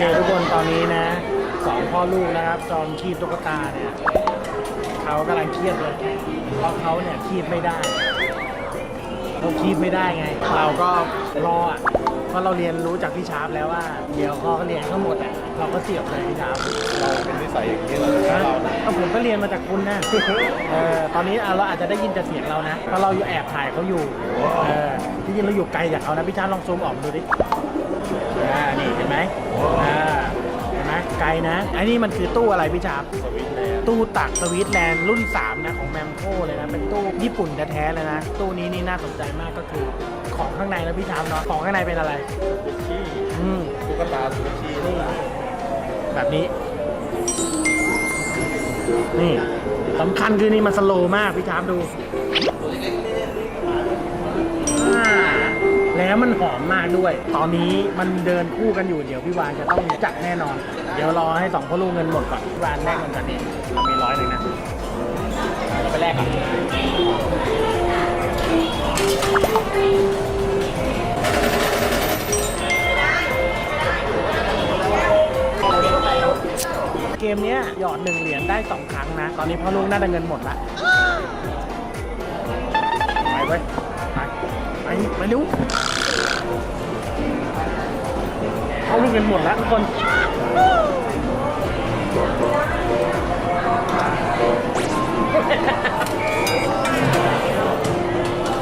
เคทุกคนตอนนี้นะสองพ่อลูกนะครับจอมคีบตุ๊กตาเนี่ยเขากำลังเครียดเลยเพราะเขาเนี่ยคีบไม่ได้เขาคีบไม่ได้ไง เราก็รออะเพราะเราเรียนรู้จากพี่ชาร์ปแล้วว่า เดี๋ยวเขาก็เรียนทั้งหมดอะเราก็เสียบเลยพี่ชาร์ปเราเป็นนิสัยอย่างนี้เหรอนะเราก็ผมก็เรียนมาจากคุณนะเออตอนนี้เอาเราอาจจะได้ยินแต่เสียงเรานะเพราะเราอยู่แอบถ่ายเขาอยู่เออที่จริงเราอยู่ไกลจากเขานะพี่ชาร์ปลองซูมออกดูดิ อ่านี่เห็นไหมอ่าเห็นไหมไกลนะไอ้นี่มันคือตู้อะไรพี่ชาร์ปสวิตช์เลยตู้ตักสวิตแลนด์รุ่น 3 นะของแมมโคเลยนะ เป็นตู้ญี่ปุ่นแท้ๆเลยนะ ตู้นี้นี่น่าสนใจมากก็คือของข้างในนะพี่ชามเนาะของข้างในเป็นอะไรสุกี้อืม ตุ๊กตาสุกี้นี่แบบนี้ นี่สำคัญคือนี่มันสโลว์มาก พี่ชามดู มันหอมมากด้วย ตอนนี้มันเดินคู่กันอยู่เดี๋ยวพี่วานจะต้องจัดแน่นอน เดี๋ยวรอให้สองพ่อลูกเงินหมดก่อนพี่วานแลกเงินกันนี่เรามีร้อยหนึ่งนะเราไปแลกก่อนเกมเนี้ยหยอดหนึ่งเหรียญได้สองครั้งนะ ตอนนี้พ่อลูกน่าจะเงินหมดละไปเว้ยไปไปไปเร็ว พ่อลูกเงินหมดแล้วทุกคน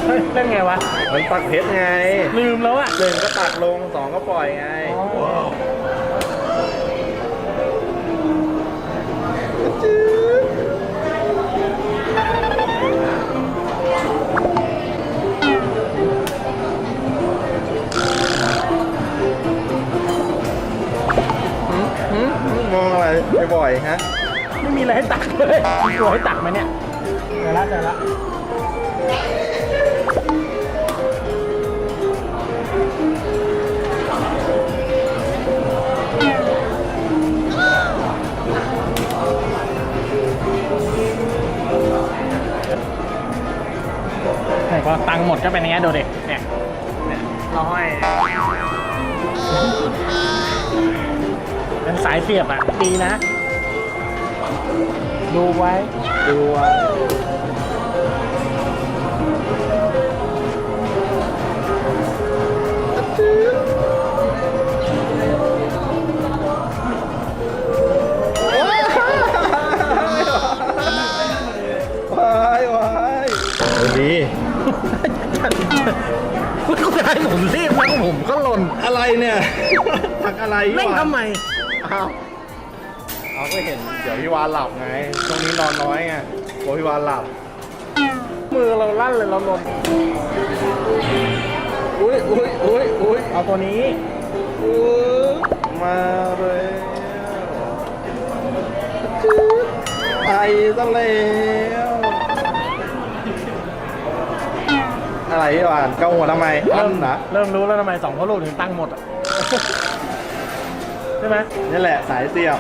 เฮ้ยเล่นไงวะเหมือนปักเพชรไงลืมแล้วอะหนึ่งก็ตักลงสองก็ปล่อยไงหื ตัวให้ตักไหมเนี่ยเจอละเจอละเนี่ยพอตังค์หมดก็เป็นอย่างเงี้ยดูดิเนี่ยเนี่ยเราห้อยเป็นสายเสียบอะ ดีนะ ดูไว้ ดูไว้ว้ายว้ายดีคุณก็ได้ผมรีบนะผมก็หล่นอะไรเนี่ยทักอะไรเล่งทำไม อ้าวเอา ก็เห็น เดี๋ยวพี่วานหลับไงช่วงนี้นอนน้อยไงกลัวพี่วานหลับ มือเราลั่นเลยเราหล่นอุ้ยอุ้ยอุ้ยอุ้ยเอาตัวนี้อุ๊ยมาเลยไปซะแล้วอะไรพี่วานเกาหัวทำไมเริ่เริ่มมนะเริ่มรู้แล้วทำไมสองพ่อลูกถึงตั้งหมดอะ ใช่ไหมนี่แหละสายเสียบ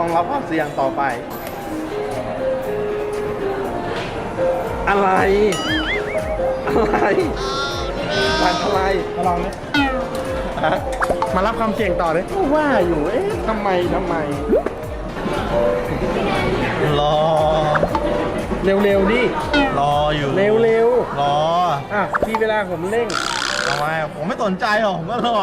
ต้องรับความเสี่ยงต่อไป อะไร อะไรมันอะไรมาลองดิฮะมารับความเสี่ยงต่อดิว่าอยู่เอ๊ะทำไมทำไมรอ เร็วๆดิรออยู่ เร็วรอๆอะที่เวลาผมเร่ง ทำไมผมไม่สนใจหรอกผมก็รอ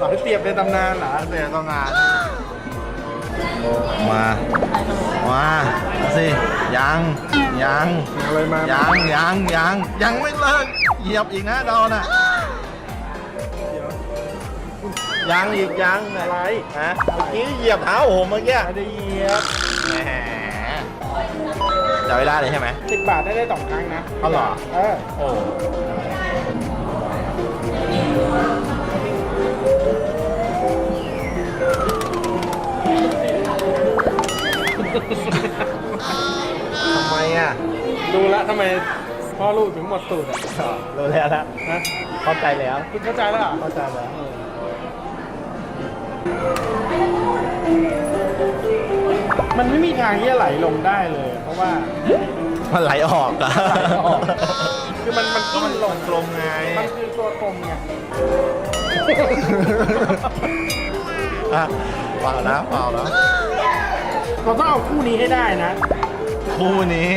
สายเสียบในตำนานเหรอเสียบตำนาน มา มาเอาสิ ยัง ยัง อะไรมา ยัง ยัง ยัง ยังไม่เลิก เหยียบอีกนะดอนอะ ยังอีกยังอะไรฮะ เมื่อกี้เหยียบเท้าผมเมื่อกี้ไม่ได้เหยียบแหมจับเวลาเลยใช่ไหมสิบบาทได้ได้สองครั้งนะเอาเหรอ เออ โอ้ ดูแล้วทำไมพ่อลูกถึงหมดสูตรอะรู้แล้วละนะเข้าใจแล้วคุณเข้าใจแล้วเหรอเข้าใจแล้วมันไม่มีทางที่จะไหลลงได้เลย เพราะว่ามันไหลออกอะไหลออกคือมันมันกิ้งลงกลมไงมันคือตัวกลมไงอะเปล่านะเปล่านะเราต้องเอาคู่นี้ให้ได้นะ คู่นี้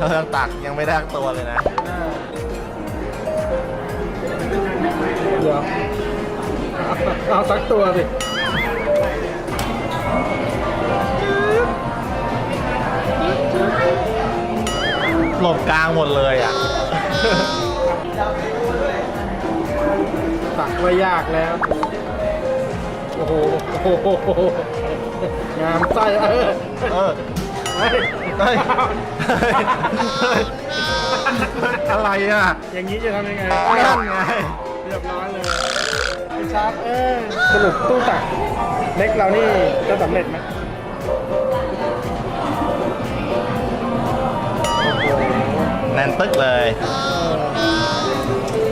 เรายังตักยังไม่ได้ทั้งตัวเลยนะ เดี๋ยวเอาสักตัวสิหลบกลางหมดเลยอะ ตักไว้ยากแล้ว โอ้โหโอ้โหงามไส้เออเออ เฮ้ย เฮ้ยเฮ้ยอะไรอะอย่างนี้จะทำยังไงนั่นไงเรียบร้อยเลยพี่ชาร์ปเออสรุปตู้ตักเล็กเรานี่จะสำเร็จไหมแน่นตึกเลย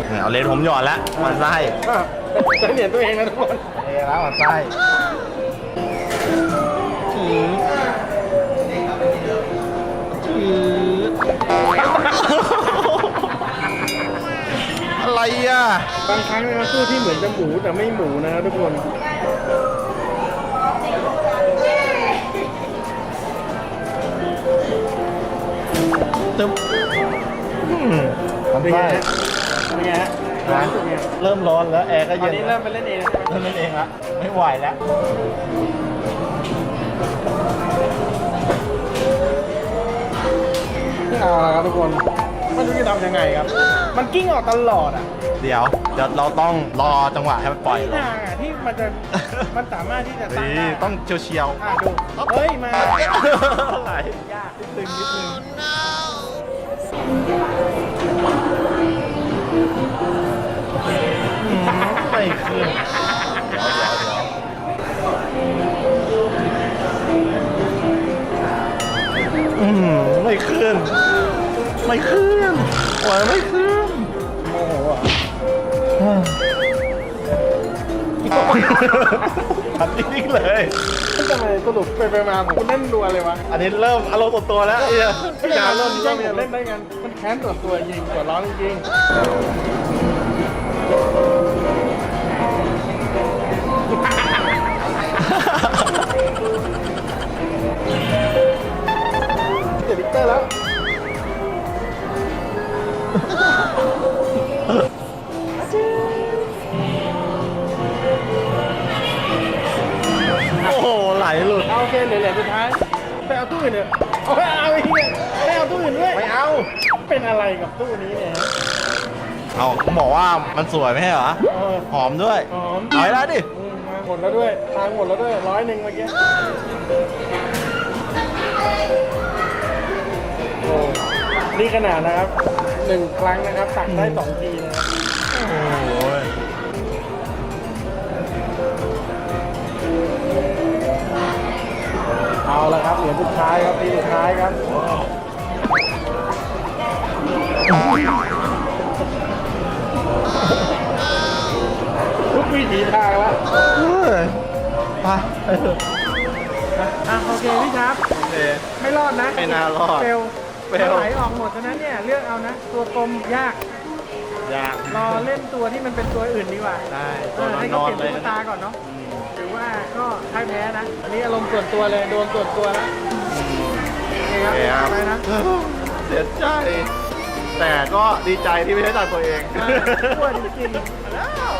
เนี่ยเอาเลนผมหยอดแล้วมันไส้อะจะเหนียนตัวเองนะทุกคน เอแล้วมันไส้ บางครั้งนะครับตู้ที่เหมือนจะหมูแต่ไม่หมูนะครับทุกคนตึ๊บอืมมันเป็นไงไส้ฮะเป็นไงฮะร้านเป็นไงเริ่มร้อนแล้วแอร์ก็ตอเย็นนนี้เริ่มไปเล่นเองเริ่มนั่นเองละไม่ไหวแล้ว ไม่เอาละครับทุกคนไม่รู้จะทำยังไงครับ มันกิ้งออกตลอดอะ เดี๋ยวเดี๋ยวเราต้องรอจังหวะให้มันปล่อยลงทางอะที่มันจะมันสามารถที่จะตั้งนี่ได้ต้องเชียวอะดูเฮ้ยมาๆอะไรยากนิดนึงนิดนึงอืมไม่ขึ้นเดี๋ยวเดี๋ยวเดี๋ยวอืมไม่ขึ้น ไม่ขึ้นโอ้ยไม่ขึ้น อัดนิ่งๆเลย ทำไมสรุปไปไปมาผมเล่นรัวเลยวะอันนี้เริ่มอารมณ์ส่วนตัวแล้วเอียพี่ยาเริ่มแย่งผมเล่นได้ไงมันแค้นส่วนตัวจริงตัวร้อนจริงเดี๋ยวดิกเตอร์แล้ว หลุดเอาโอเคเหลือๆสุดท้ายไปเอาตู้อื่นเถอะเอาไปเอาอีกเนี่ยไม่เอาตู้อื่นด้วยไม่เอา เป็นอะไรกับตู้นี้เนี่ยฮะเอาผมบอกว่ามันสวยไม่ใช่เหรอ เออหอมด้วย หอมเอาให้ได้ดิ อืมมาหมดแล้วด้วยทางหมดแล้วด้วยร้อยหนึ่งเมื่อกี้โอ้นี่ขนาดนะครับหนึ่งครั้งนะครับตักได้สองทีนะครับ โอ้โครับทีสุดท้ายครับทุกวิถีทางแล้วเฮ้ยไปเอออะโอเคพี่ครับ โอเค ไม่รอดนะไม่น่ารอดเฟลเฟลไหลออกหมดฉะนั้นเนี่ยเลือกเอานะ ตัวกลมยากยากรอเล่นตัวที่มันเป็นตัวอื่นดีกว่า ได้เอตัวอนให้อเขานเปลี่ยนๆเลยตุ๊กตาก่อนเนาะ ถือว่าก็พ่ายแพ้นะ อันนี้อารมณ์ส่วนตัวเลยโดนส่วนตัวแล้วโอเคโอเคคครัรับบไปนะ เสียใจ แต่ก็ดีใจที่ไม่ใช่จากตัวเองอ้วนจริง แล้ว